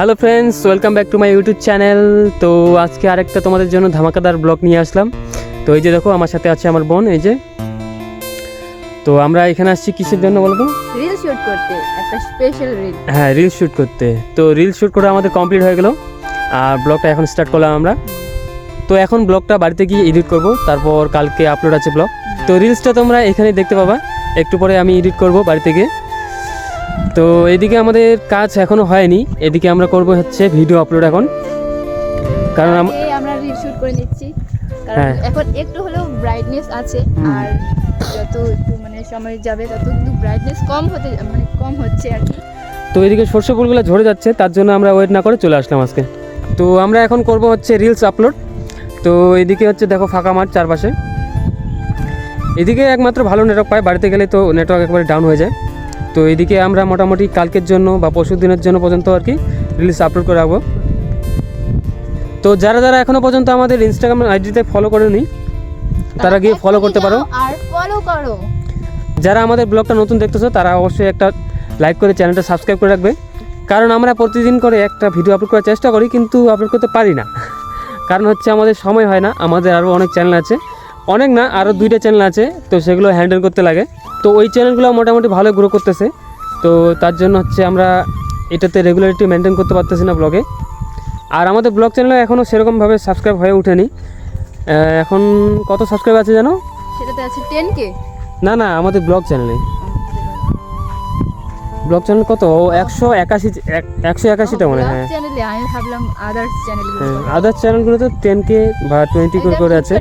Hello friends welcome back to my YouTube channel তো আজকে আরেকটা তোমাদের জন্য ধামাকাদার ব্লগ নিয়ে আসলাম। তো এই যে দেখো আমার সাথে আছে আমার বোন এই যে। তো আমরা এখানে আসছি কিসের জন্য বলব রিল শুট করতে একটা স্পেশাল রিল হ্যাঁ রিল শ্যুট করতে। তো রিল শ্যুট করে আমাদের কমপ্লিট হয়ে গেল। আর ব্লগটা এখন স্টার্ট করলাম আমরা। তো এখন ব্লগটা বাড়িতে গিয়ে এডিট করব তারপর কালকে আপলোড আছে ব্লগ তো রিলসটা তোমরা এখানে দেখতে পাবা। একটু পরে আমি এডিট করব বাড়িতে গিয়ে। তো এদিকে আমাদের কাজ এখনও হয়নি। এদিকে আমরা করব হচ্ছে ভিডিও আপলোড এখন। কারণ আমরা রিল শুট করে নিচ্ছি। কারণ হ্যাঁ। এখন একটু হলেও ব্রাইটনেস আছে। আর যত একটু মানে সময় যাবে তত কিন্তু ব্রাইটনেস কম হতে মানে কম হচ্ছে আর কি। তো এদিকে সর্ষে ফুলগুলো ঝরে যাচ্ছে তার জন্য আমরা ওয়েট না করে চলে আসলাম আজকে। তো আমরা এখন করব হচ্ছে রিলস আপলোড তো এদিকে হচ্ছে দেখো ফাঁকা মাঠ চারপাশে। এদিকে একমাত্র ভালো নেটওয়ার্ক পায় বাড়িতে গেলে তো নেটওয়ার্ক একবারে ডাউন হয়ে যায়। তো এদিকে আমরা মোটামুটি কালকের জন্য বা পরশু দিনের জন্য পর্যন্ত আর কি রিলস আপলোড করে রাখব। তো যারা যারা এখনও পর্যন্ত আমাদের ইনস্টাগ্রাম আইডিতে ফলো করেনি তারা গিয়ে ফলো করতে পারো। আর ফলো করো। যারা আমাদের ব্লগটা নতুন দেখতেছো তারা অবশ্যই একটা লাইক করে চ্যানেলটা সাবস্ক্রাইব করে রাখবে। কারণ আমরা প্রতিদিন করে একটা ভিডিও আপলোড করার চেষ্টা করি কিন্তু আপলোড করতে পারি না। কারণ হচ্ছে আমাদের সময় হয় না আমাদের আরও অনেক চ্যানেল আছে। অনেক না আরও দুইটা চ্যানেল আছে তো সেগুলো হ্যান্ডেল করতে লাগে। তো ওই চ্যানেলগুলো মোটামুটি ভালো গ্রো করতেছে। তো তার জন্য হচ্ছে আমরা এটাতে রেগুলারিটি মেনটেন করতে পারতেছি না ব্লগে আর আমাদের ব্লগ চ্যানেলে এখনও সেরকমভাবে সাবস্ক্রাইব হয়ে ওঠেনি। এখন কত সাবস্ক্রাইব আছে জানো? সেটাতে আছে টেন কে না না আমাদের ব্লগ চ্যানেলে ব্লগ চ্যানেল কত? ও একশো একাশি একশো একাশিটা মনে হয় চ্যানেলে আমি ভাবলাম আদার্স চ্যানেলগুলো হ্যাঁ আদার চ্যানেলগুলোতে টেন কে বা টোয়েন্টি করে আছে।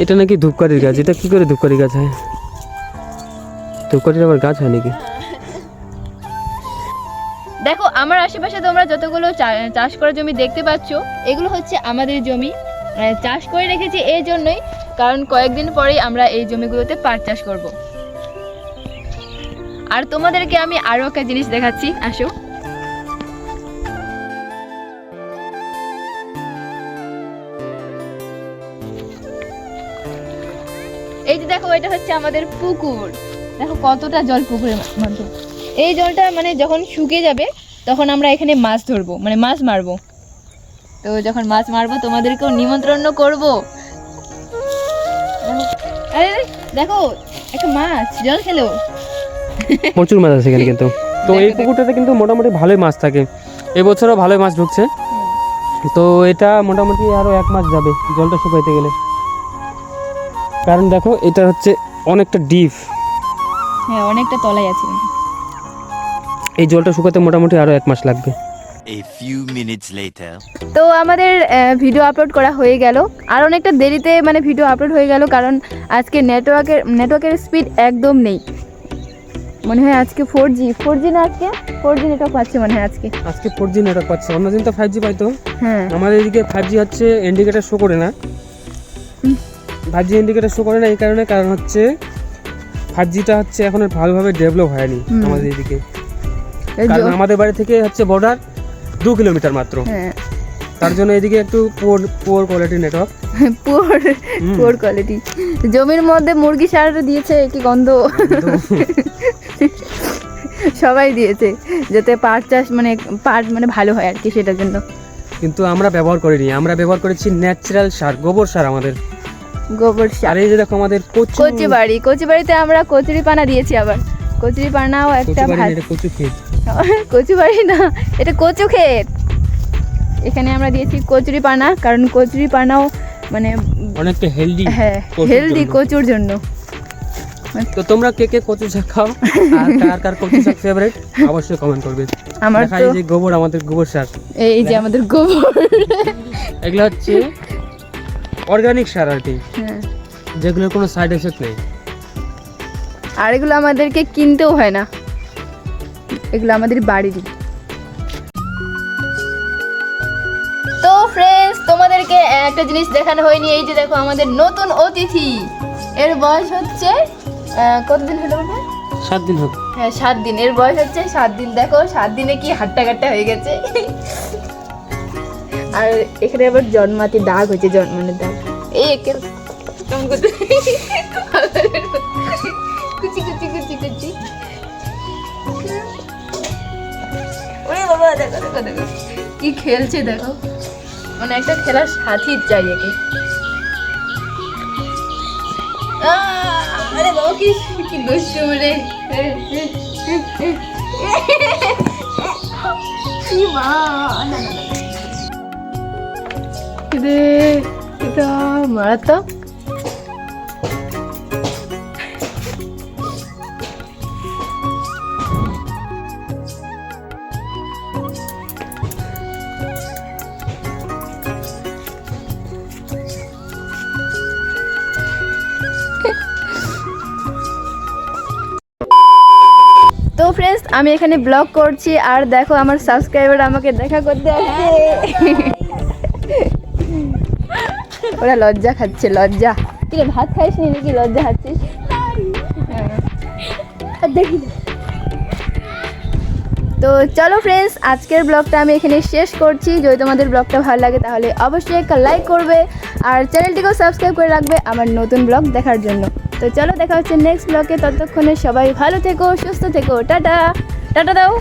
এটা নাকি ধূপকাঠির গাছ, এটা কি করে ধূপকাঠি গাছ হয়? ধূপকাঠির আবার গাছ হয় নাকি? দেখো, আমার আশেপাশে তোমরা যতগুলো চাষ করা জমি দেখতে পাচ্ছ, এগুলো হচ্ছে আমাদের জমি। চাষ করে রেখেছি এই জন্যই, কারণ কয়েকদিন পরেই আমরা এই জমিগুলোতে পাট চাষ করব। আর তোমাদেরকে আমি আরও একটা জিনিস দেখাচ্ছি, আসো। এই যে দেখো এটা হচ্ছে আমাদের পুকুর। দেখো কতটা জল পুকুরের মধ্যে। এই জলটা মানে যখন শুকিয়ে যাবে তখন আমরা এখানে মাছ ধরবো মানে মাছ মারবো। তো যখন মাছ মারবো তোমাদেরকেও নিমন্ত্রণ করব। আরে দেখো একটা মাছ জল খেলো। প্রচুর মাছ আছে এখানে কিন্তু। তো এই। পুকুরটাতে কিন্তু মোটামুটি ভালোই মাছ থাকে। এবছরও ভালোই মাছ ঢুকছে। তো এটা মোটামুটি আরও এক মাস যাবে জলটা শুকাইতে গেলে। কারণ দেখো এটা হচ্ছে অনেকটা ডিপ হ্যাঁ অনেকটা তলায় আছে। এই জলটা শুকাতে মোটামুটি আরও এক মাস লাগবে। A few minutes later. তো আমাদের ভিডিও আপলোড করা হয়ে গেল। আর অনেকটা দেরিতে মানে ভিডিও আপলোড হয়ে গেল কারণ আজকে নেটওয়ার্কের নেটওয়ার্কের স্পিড একদম নেই। মনে হয় আজকে ফোর জি ফোর জি না আজকে? ফোর জি নেটওয়ার্ক পাচ্ছে মনে হয় আজকে। আজকে ফোর জি নেটওয়ার্ক পাচ্ছে। অন্যদিন তো ফাইভ জি পাইতো। হ্যাঁ। আমাদের এদিকে ফাইভ জি হচ্ছে ইন্ডিকেটার শো করে না। হুম। ফাইভ জি ইন্ডিকেটার শো করে না এই কারণে কারণ হচ্ছে ফাইভ জিটা হচ্ছে এখন ভালোভাবে ডেভেলপ হয়নি আমাদের এদিকে কারণ আমাদের বাড়ি থেকে হচ্ছে বর্ডার দু কিলোমিটার মাত্র। হ্যাঁ। তার জন্য এদিকে একটু পুয়ার পুয়ার কোয়ালিটির নেটওয়ার্ক পুয়ার পুয়ার কোয়ালিটি জমির মধ্যে মুরগি সার দিয়েছে কি গন্ধ? সবাই দিয়েছে যাতে পাট চাষ মানে পাট মানে ভালো হয় আর কি সেটার জন্য। কিন্তু আমরা ব্যবহার করিনি আমরা ব্যবহার করেছি ন্যাচারাল সার গোবর সার আমাদের। গোবর সার। আর এই যে দেখো আমাদের কচু। কচি বাড়ি কচি বাড়িতে আমরা কচুরি পানা দিয়েছি আবার কচুরি পানাও একটা কচু ক্ষেত। কচু বাড়ি না এটা কচু ক্ষেত। এখানে আমরা দিয়েছি কচুরি পানা কারণ কচুরি পানাও মানে অনেকটা হেলদি হ্যাঁ হেলদি। কচুর জন্য। তো তোমরা কে কে কচু শাক খাও আর কার কার কচু শাক ফেভারিট অবশ্যই কমেন্ট করবে। আমার তো এই যে গোবর আমাদের গোবর সার। এই যে আমাদের গোবর। এগুলো হচ্ছে অর্গানিক সার আর কি হ্যাঁ। যেগুলোর কোনো সাইড এফেক্ট নেই। আর এগুলো আমাদেরকে কিনতেও হয় না। এগুলো আমাদের বাড়িরই তো ফ্রেন্ডস তোমাদেরকে একটা জিনিস দেখানো হয়নি এই যে দেখো আমাদের নতুন অতিথি। এর বয়স হচ্ছে কতদিন হলো? সাত দিন হোক হ্যাঁ সাত দিন। এর বয়স হচ্ছে সাত দিন। দেখো সাত দিনে কি হাট্টা কাট্টা হয়ে গেছে। আর এখানে আবার জন্মাতে দাগ হয়েছে জন্মানোর দাগ। এই একে কি খেলছে দেখো। মানে একটা খেলার সাথী চাই একে। কি রে। কি মা না, না। রে এটা মারাত্মক তো ফ্রেন্ডস আমি এখানে ব্লগ করছি আর দেখো আমার সাবস্ক্রাইবার আমাকে দেখা করতে আসছে। ওরা লজ্জা খাচ্ছে লজ্জা। তুই রে, ভাত খাইস নি নাকি লজ্জা খাচ্ছিস? দেখি। তো চলো ফ্রেন্ডস আজকের ব্লগটা আমি এখানে শেষ করছি। যদি তোমাদের ব্লগটা ভালো লাগে তাহলে অবশ্যই একটা লাইক করবে। আর চ্যানেলটিকেও সাবস্ক্রাইব করে রাখবে আমার নতুন ব্লগ দেখার জন্য। তো চলো দেখা হচ্ছে নেক্সট ব্লগে ততক্ষণে সবাই ভালো থেকো সুস্থ থেকো। টাটা। টাটা দাও।